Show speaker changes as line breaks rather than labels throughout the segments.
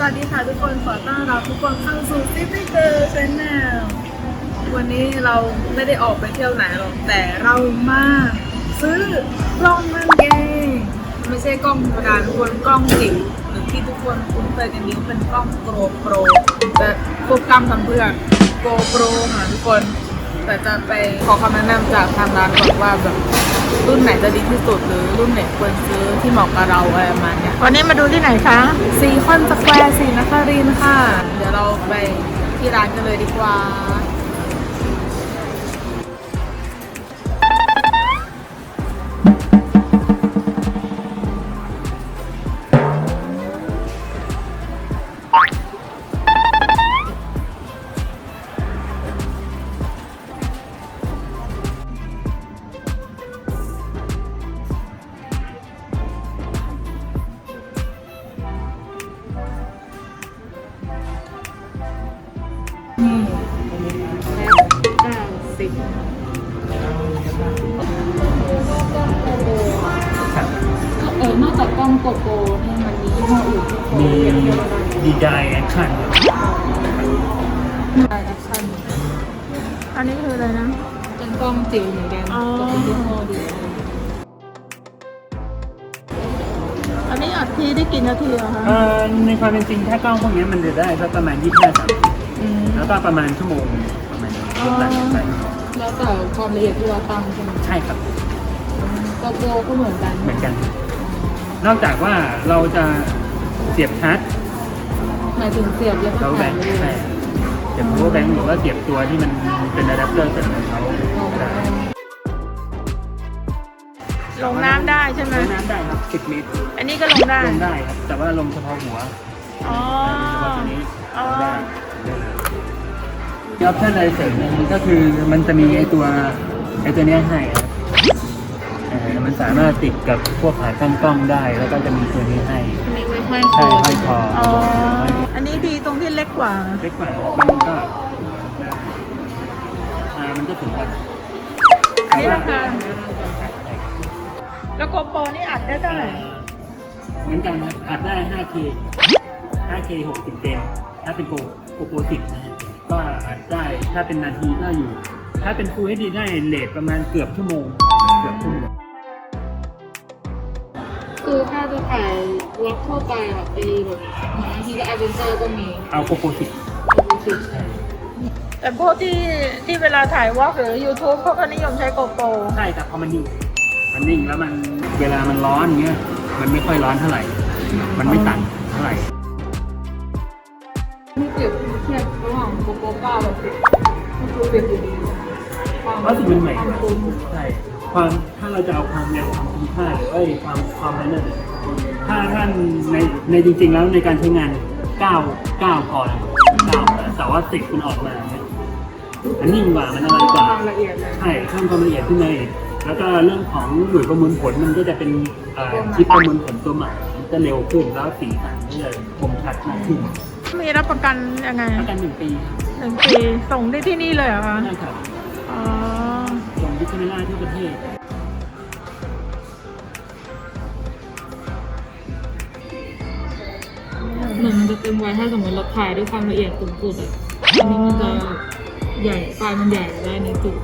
สวัสดีค่ะทุกคนขอต้อนรับทุกคนเข้าสู่ City Girl Channel วันนี้เราไม่ได้ออกไปเที่ยวไหนหรอกแต่เรามาซื้อกล้องนั่นเองไม่ใช่กล้องธรรมดาทุกคนกล้องจิ๋วหรือที่ทุกคนคุ้นเคยกันดีว่าเป็นกล้องโกโปรแต่พวกกล้องทำเพื่อโกโปรค่ะทุกคน แต่จะไปขอคำแนะนำจากทางร้านก่อนว่าแบบ รุ่นไหนจะดีที่สุดหรือรุ่นไหนควรซื้อที่เหมาะกับเราอะไรประมาณเนี้ย
วันนี้มาดูที่ไหนคะ
ซีคอนสแควร์สีนครินทร์ค่ะ เดี๋ยวเราไปที่ร้านกันเลยดีกว่า กจากกล้องโกโปรเนี่ยมันมียี่ห้ออื่นที่เขา
มี
เปรียบเทียบกัน
ดีไอแอคชั่น
ได้แอคชั่น
อันนี้คืออะไรนะ
เป็นกล้องจิ๋วเหมือนกัน
อ๋อ
ก็เป็นยี่ห้อเดียว
อันนี้อัดทีได้กี่นาทีอะคะ
เอ่อในความเป็นจริงถ้ากล้องพวกนี้มันจะได้สักประมาณยี่สิบห้าสาม
อืม
แล้วก็ประมาณชั่วโมงประมาณนี้รวมกันใช่
แล้วแต่ความละเอียดที่เราตั้งใช่ไหม
ใช่ครับ
โกโปรก็เหมือนกัน
เหมือนกัน นอกจากว่าเราจะเสียบชาร์จ
หมายถึงเสียบแล้วก็
เราแบ
ถ่าย
งค์
ไปเล
ใช่
ย
เสียบ power bank หรือว่าเสียบตัวที่มันเป็นอะแดปเตอร์เสร็จของเขาได้
ลงน้ำได้ใช่ไหม
ใช้น้ำได้ครับสิบลิตร
อันนี้ก็ลงได้
ลงได้ครับ แต่ว่าลงเฉพาะหัว
อ๋อ
เฉพาะตัวนี้
อ๋อ
ได้ออปชั่นอะไรเสริมเนี่ยมันก็คือมันจะมีไอตัวไอตัวเนี้ยให้ครับเอ่อมัน สามารถติดกับพวกขาตั้งกล้องได้ แล้วก็จะมีตัวนี้ให้
มีไว้ห้อยค
ใช่
อ
ห้อยคอ
อ๋อ อันนี้ดีตรงที่เล็กกว่า
เล็กกว่ามันก็อ่ามันก็ถึงกัน
อันนี้ราคา แล้วโกโปรนี่อัดได้เท่าไหร่
เหมือนกันครับอัดได้ 5K 5K 60 เต็ม ถ้าเป็นโกโกโปร10นะฮะก็อัดได้ถ้าเป็นนาทีก็อยู่ ถ้าเป็น Full HD ได้เลทประมาณเกือบชั่วโมง เกือบชั่วโมง
คือถ้าจะถ่ายวัดทั่วไปอะไปแบบบางทีก็แอดเวนเจอร์ก็มี
เอาโกโปร10
สิบ
แต่พวกที่ที่เวลาถ่ายวอล์กหรือ YouTube เขาก็นิยมใช้โกโปร
ใช่แต่พอมันนิ่งมันนิ่งแล้วมันเวลามันร้อนเงี้ยมันไม่ค่อยร้อนเท่าไหร่ มันไม่ตันเท่าไหร่
นี่เปรียบเทียบระหว่างโกโปรเก้ากับสิบก็คือเปรียบอยู่ดีความ
เพราะสิ่งมันใหม่
ความคุ้ม
ใช่ ความถ้าเราจะเอาความเร็วความคุ้มค่าเอ้ยความความนั้นน่ะถ้าท่านในในจริง ๆ แล้วในการใช้งาน9 9พอแล้ว9แต่ว่า10มันออกมาเนี่ยมันนิ่งกว่ามันอะไรกว่า
ความละเอียดเลย
ใช่เพิ่มความละเอียดขึ้นมาอีกแล้วก็เรื่องของหน่วยประมวลผลมันก็จะเป็นเอ่อชิปประมวลผลตัวใหม่มันจะเร็วขึ้นแล้วสีสันก็จะคมชัดมากขึ้น
มีรับประกันยังไง
ประกันหนึ่งปี
หนึ่งปีส่งได้ที่นี่เลยเหรอคะ
ใช่ครับ
อ๋อ
ส่ง ดิจิทัลล่าทั่วประเทศ
เหมือนมันจะเต็มไว้ถ้าสมมติเราถ่ายด้วยความละเอียดสูงสุดอะอันนี้มันจะใหญ่ไฟมันใหญ่ได้ในจุด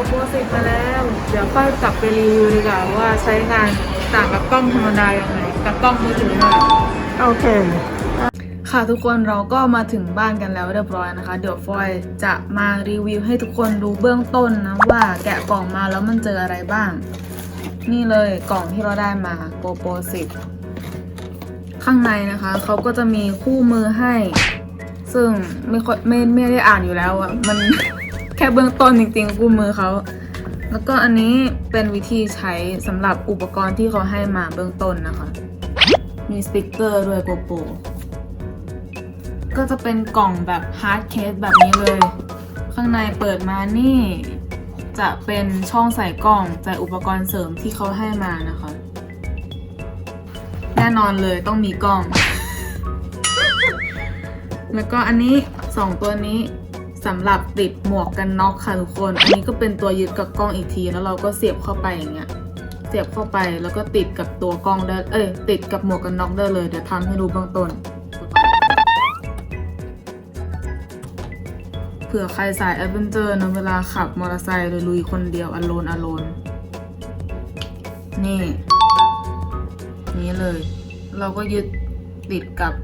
โป
รโปรสิบมาแล้ว เดี๋ยวค่อยกลับไปรีวิวดีกว่าว่าใช้งานต่างกับกล้องธรรมดายังไงกับกล้องมือถือหน่อย
โอเค
ค่ะทุกคนเราก็มาถึงบ้านกันแล้วเรียบร้อยนะคะ เดี๋ยวฟอยจะมารีวิวให้ทุกคนดูเบื้องต้นนะว่าแกะกล่องมาแล้วมันเจออะไรบ้าง นี่เลยกล่องที่เราได้มา GoPro 10 ข้างในนะคะเขาก็จะมีคู่มือให้ ซึ่งไม่ค่อยไม่ไม่ได้อ่านอยู่แล้วอะมันแค่เบื้องต้นจริงๆคู่มือเขา แล้วก็อันนี้เป็นวิธีใช้สำหรับอุปกรณ์ที่เขาให้มาเบื้องต้นนะคะ มีสติกเกอร์ด้วย GoPro ก็จะเป็นกล่องแบบฮาร์ดเคสแบบนี้เลย ข้างในเปิดมานี่ จะเป็นช่องใส่กล่องใส่อุปกรณ์เสริมที่เขาให้มานะคะ แน่นอนเลยต้องมีกล้อง แล้วก็อันนี้สองตัวนี้ สำหรับติดหมวกกันน็อกค่ะทุกคน อันนี้ก็เป็นตัวยึดกับกล้องอีกที แล้วเราก็เสียบเข้าไปอย่างเงี้ย เสียบเข้าไปแล้วก็ติดกับตัวกล้องได้ เอ้ย ติดกับหมวกกันน็อกได้เลย เดี๋ยวทำให้ดูเบื้องต้น เผื่อใครสายแอดเวนเจอร์นะเวลาขับมอเตอร์ไซค์เลยลุยคนเดียวอโลนอโลน นี่ นี้เลย เราก็ยึดติดกับ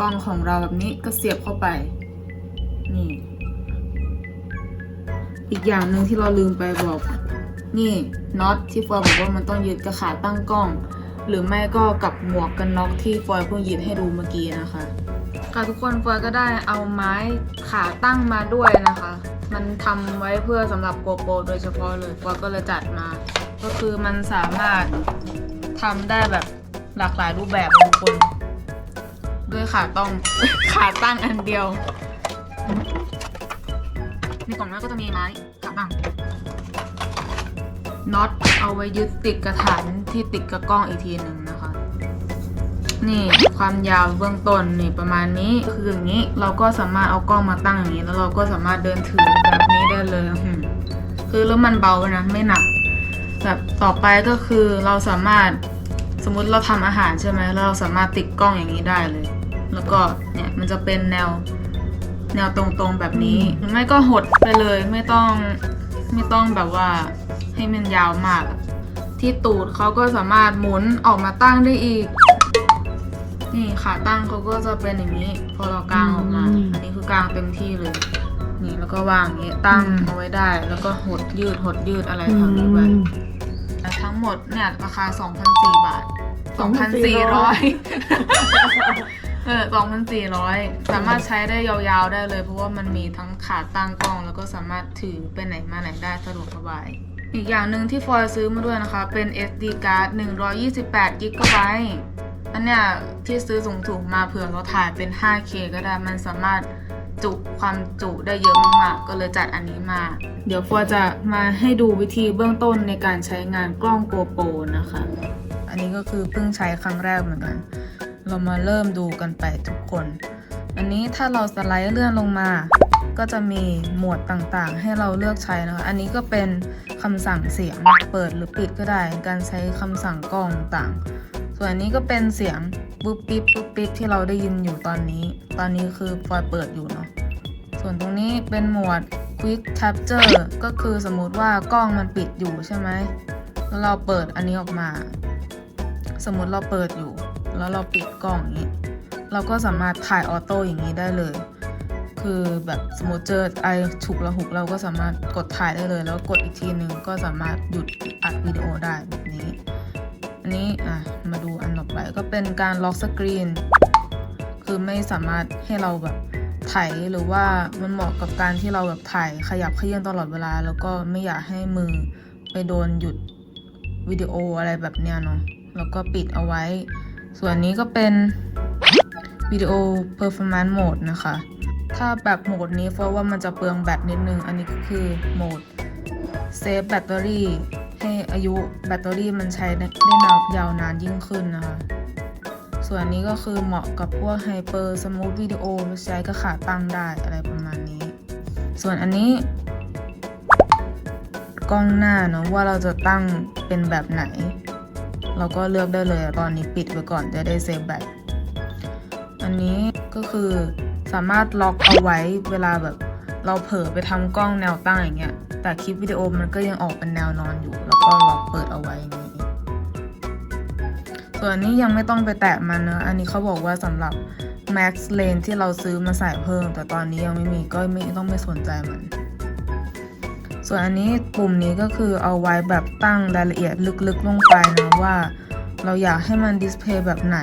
กล้องของเราแบบนี้ก็เสียบเข้าไป นี่ อีกอย่างหนึ่งที่เราลืมไปบอก นี่น็อตที่ฟอยบอกว่ามันต้องยึดกับขาตั้งกล้อง หรือไม่ก็กับหมวกกันน็อกที่ฟอยเพิ่งยึดให้ดูเมื่อกี้นะคะค่ะทุกคนฟอยก็ได้เอาไม้ขาตั้งมาด้วยนะคะ มันทำไว้เพื่อสำหรับโกโปรโดยเฉพาะเลยฟอยก็เลยจัดมา ก็คือมันสามารถทำได้แบบหลากหลายรูปแบบทุกคน ด้วยขาต้องขาตั้งอันเดียว ในกล่องนั้นก็จะมีไม้ขาตั้งน็อตเอาไว้ยึดติดกระถางที่ติดกับกล้องอีกทีหนึ่งนะคะ นี่ความยาวเบื้องต้นนี่ประมาณนี้คืออย่างนี้เราก็สามารถเอากล้องมาตั้งอย่างนี้ แล้วเราก็สามารถเดินถือแบบนี้ได้เลยคือแล้วมันเบานะไม่หนักแบบต่อไปก็คือเราสามารถสมมติเราทำอาหารใช่ไหมแล้วเราสามารถติดกล้องอย่างนี้ได้เลย แล้วก็เนี่ยมันจะเป็นแนว แนวตรงๆแบบนี้หรือไม่ก็หดไปเลยไม่ต้องไม่ต้องแบบว่าให้มันยาวมากอะที่ตูดเขาก็สามารถหมุนออกมาตั้งได้อีก นี่ขาตั้งเขาก็จะเป็นอย่างนี้ พอเรากางออกมา
อืม
อันนี้คือกางเต็มที่เลยนี่แล้วก็วางอย่างนี้ตั้งเอาไว้ได้ แล้วก็หดยืดหดยืดอะไรทำนี้ไปทั้งหมดเนี่ยราคา2,400บาท2,400 เออ2,400 สามารถใช้ได้ยาวๆได้เลย เพราะว่ามันมีทั้งขาตั้งกล้องแล้วก็สามารถถือไปไหนมาไหนได้สะดวกสบาย อีกอย่างหนึ่งที่ฟอยซื้อมาด้วยนะคะ เป็น SD card 128 g b อันเนี้ยที่ซื้อสูงๆมาเผื่อเราถ่ายเป็น 5K ก็ได้ มันสามารถจุความจุได้เยอะมากๆ ก็เลยจัดอันนี้มา เดี๋ยวฟอยจะมาให้ดูวิธีเบื้องต้นในการใช้งานกล้อง GoPro นะคะ อันนี้ก็คือเพิ่งใช้ครั้งแรกเหมือนกัน เรามาเริ่มดูกันไปทุกคน อันนี้ถ้าเราสไลด์เลื่อนลงมา ก็จะมีหมวดต่างๆ ให้เราเลือกใช้นะคะ อันนี้ก็เป็นคำสั่งเสียงเปิดหรือปิดก็ได้ การใช้คำสั่งกล้องต่าง ส่วนอันนี้ก็เป็นเสียงปุ๊บปิ๊บปุ๊บปิ๊บที่เราได้ยินอยู่ตอนนี้ ตอนนี้คือฟอยเปิดอยู่เนาะ ส่วนตรงนี้เป็นหมวด quick capture ก็คือสมมุติว่ากล้องมันปิดอยู่ใช่ไหมแล้วเราเปิดอันนี้ออกมา สมมติเราเปิดอยู่ แล้วเราปิดกล้องอย่างนี้ เราก็สามารถถ่ายออโต้อย่างนี้ได้เลย คือแบบสมมติเจอไอฉุกระหุกเราก็สามารถกดถ่ายได้เลย แล้วกดอีกทีหนึ่งก็สามารถหยุดอัดวิดีโอได้แบบนี้ อันนี้อะมาดูอันต่อไปก็เป็นการล็อกสกรีน คือไม่สามารถให้เราแบบถ่ายหรือว่ามันเหมาะกับการที่เราแบบถ่ายขยับเขยื่อนตลอดเวลา แล้วก็ไม่อยากให้มือไปโดนหยุดวิดีโออะไรแบบเนี้ยเนาะแล้วก็ปิดเอาไว้ ส่วนนี้ก็เป็นวิดีโอ performance mode นะคะ ถ้าแบบโหมดนี้เพราะว่ามันจะเปลืองแบตนิดนึง อันนี้ก็คือโหมด save battery ให้อายุแบตเตอรี่มันใช้ได้ได้ยาวนานยิ่งขึ้นนะคะ ส่วนนี้ก็คือเหมาะกับพวก hyper smooth video ใช้กับขาตั้งได้อะไรประมาณนี้ ส่วนอันนี้ กล้องหน้าเนาะว่าเราจะตั้งเป็นแบบไหน เราก็เลือกได้เลยตอนนี้ปิดไว้ก่อนจะได้เซฟแบตอันนี้ก็คือสามารถล็อกเอาไว้เวลาแบบเราเผลอไปทำกล้องแนวตั้งอย่างเงี้ย แต่คลิปวิดีโอมันก็ยังออกเป็นแนวนอนอยู่ แล้วก็ล็อกเปิดเอาไว้นี้ส่วนนนี้ยังไม่ต้องไปแตะมันนะอันนี้เขาบอกว่าสำหรับ Max Lane ที่เราซื้อมาใส่เพิ่ม แต่ตอนนี้ยังไม่มีก็ไม่ต้องไม่สนใจมัน ส่วนอันนี้ปุ่มนี้ก็คือเอาไว้แบบตั้งรายละเอียดลึกๆลงไปนะว่า เราอยากให้มันดิสเพย์แบบไหน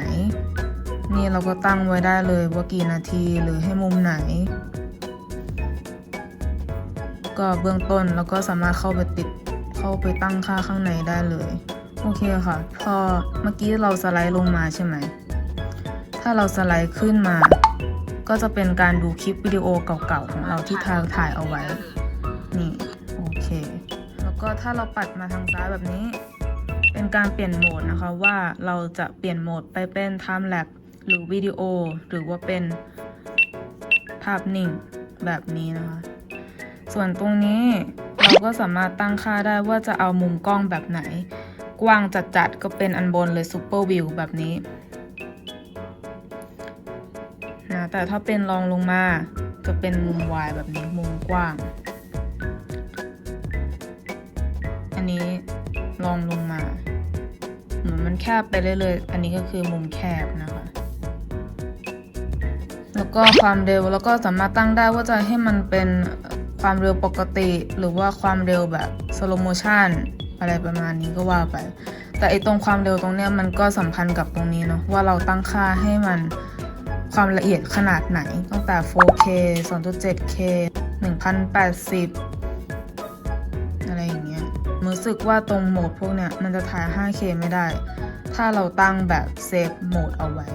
นี่เราก็ตั้งไว้ได้เลยว่ากี่นาทีหรือให้มุมไหน ก็เบื้องต้นแล้วก็สามารถเข้าไปติดเข้าไปตั้งค่าข้างในได้เลยโอเคค่ะ พอเมื่อกี้เราสไลด์ลงมาใช่ไหม ถ้าเราสไลด์ขึ้นมา ก็จะเป็นการดูคลิปวิดีโอเก่าๆของเราที่ทางถ่ายเอาไว้ ก็ถ้าเราปัดมาทางซ้ายแบบนี้ เป็นการเปลี่ยนโหมดนะคะว่าเราจะเปลี่ยนโหมดไปเป็น time lapse หรือวิดีโอ หรือว่าเป็นภาพนิ่งแบบนี้นะคะ ส่วนตรงนี้เราก็สามารถตั้งค่าได้ว่าจะเอามุมกล้องแบบไหน กว้างจัดๆก็เป็นอันบนเลย Super View แบบนี้นะแต่ถ้าเป็นรองลงมาจะเป็นมุมวายแบบนี้มุมกว้าง แคบไปเรื่อยๆ อันนี้ก็คือมุมแคบนะคะ แล้วก็ความเร็วแล้วก็สามารถตั้งได้ว่าจะให้มันเป็นความเร็วปกติ หรือว่าความเร็วแบบสโลโมชันอะไรประมาณนี้ก็ว่าไป แต่ไอตรงความเร็วตรงเนี้ยมันก็สัมพันธ์กับตรงนี้เนาะว่าเราตั้งค่าให้มันความละเอียดขนาดไหนตั้งแต่ 4K 2.7K 1080 อะไรอย่างเงี้ยรู้สึกว่าตรงโหมดพวกเนี้ยมันจะถ่าย 5K ไม่ได้ ถ้าเราตั้งแบบเซฟโหมดเอาไว้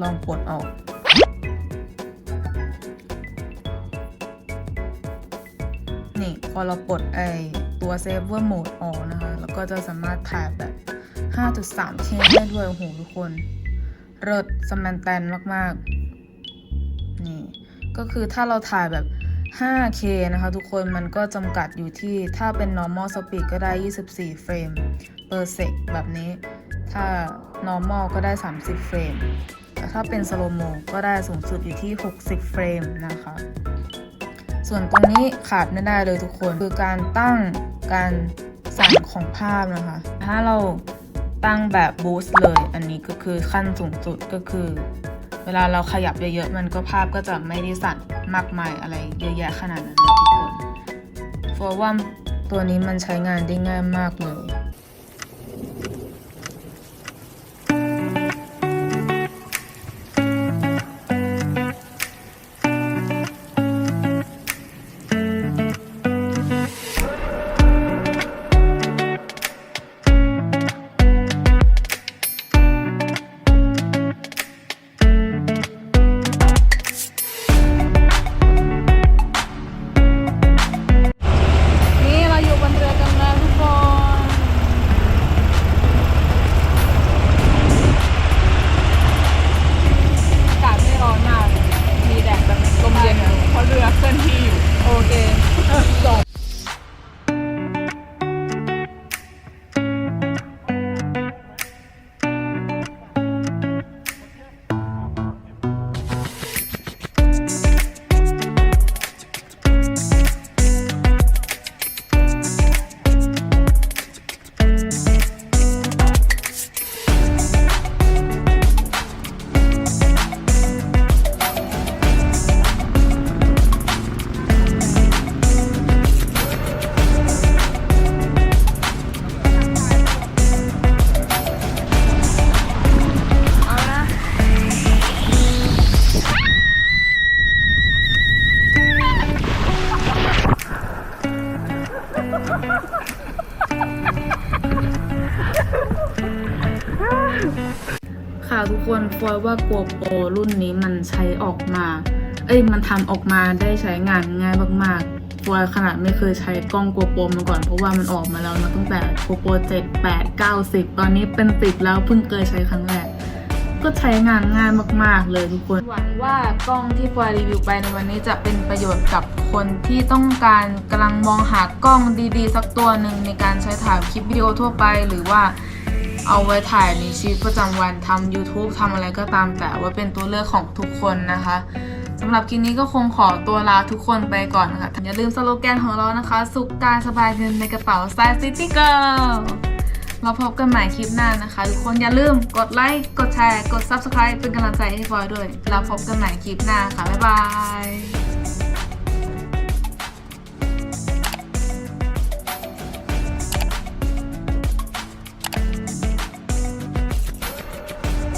ลองกดออกนี่พอเราปลดไอตัว Saver Mode ออกนะคะ แล้วก็จะสามารถถ่ายแบบ 5.3K ได้ด้วย โอ้โหทุกคน เลิศสแมนแตนมาก ๆ นี่ ก็คือถ้าเราถ่ายแบบ 5K นะคะ ทุกคนมันก็จำกัดอยู่ที่ถ้าเป็น normal speed ก็ได้ 24 เฟรม per sec แบบนี้ ถ้า normal ก็ได้ 30 เฟรม แต่ถ้าเป็น slow mo ก็ได้สูงสุดอยู่ที่ 60 เฟรมนะคะ ส่วนตรงนี้ขาดไม่ได้เลยทุกคน คือการตั้งการสั่งของภาพนะคะ ถ้าเราตั้งแบบบูสต์เลย อันนี้ก็คือขั้นสูงสุดก็คือ เวลาเราขยับเยอะๆ มันก็ภาพก็จะไม่ได้สั่นมากมายอะไรเยอะแยะขนาดนั้นนะทุกคนเพราะว่าตัวนี้มันใช้งานได้ง่ายมากเลย ว่าโกโปรรุ่นนี้มันใช้ออกมา เอ้ยมันทำออกมาได้ใช้งานง่ายมากๆฟอยขนาดไม่เคยใช้กล้องโกโปรมาก่อนเพราะว่ามันออกมาแล้วนะตั้งแต่โกโปร7 8 9 10 ตอนนี้เป็น10แล้วเพิ่งเคยใช้ครั้งแรกก็ใช้งานง่ายมาก ๆ เลยทุกคน หวังว่ากล้องที่ฟอยรีวิวไปในวันนี้จะเป็นประโยชน์กับคนที่ต้องการกำลังมองหากล้องดีๆ สักตัวหนึ่งในการใช้ถ่ายคลิปวิดีโอทั่วไป หรือว่า เอาไว้ถ่ายในชีวิตประจำวันทำ YouTube ทำอะไรก็ตามแต่ว่าเป็นตัวเลือกของทุกคนนะคะสำหรับคลิปนี้ก็คงขอตัวลาทุกคนไปก่อนนะคะอย่าลืมสโลแกนของเรานะคะ สุขกายสบายเงินในกระเป๋า Style City Girl เราพบกันใหม่คลิปหน้านะคะ ทุกคนอย่าลืมกดไลค์ กดแชร์ กด Subscribe เป็นกำลังใจให้ฟอยด้วย เราพบกันใหม่คลิปหน้าค่ะ บ๊ายบาย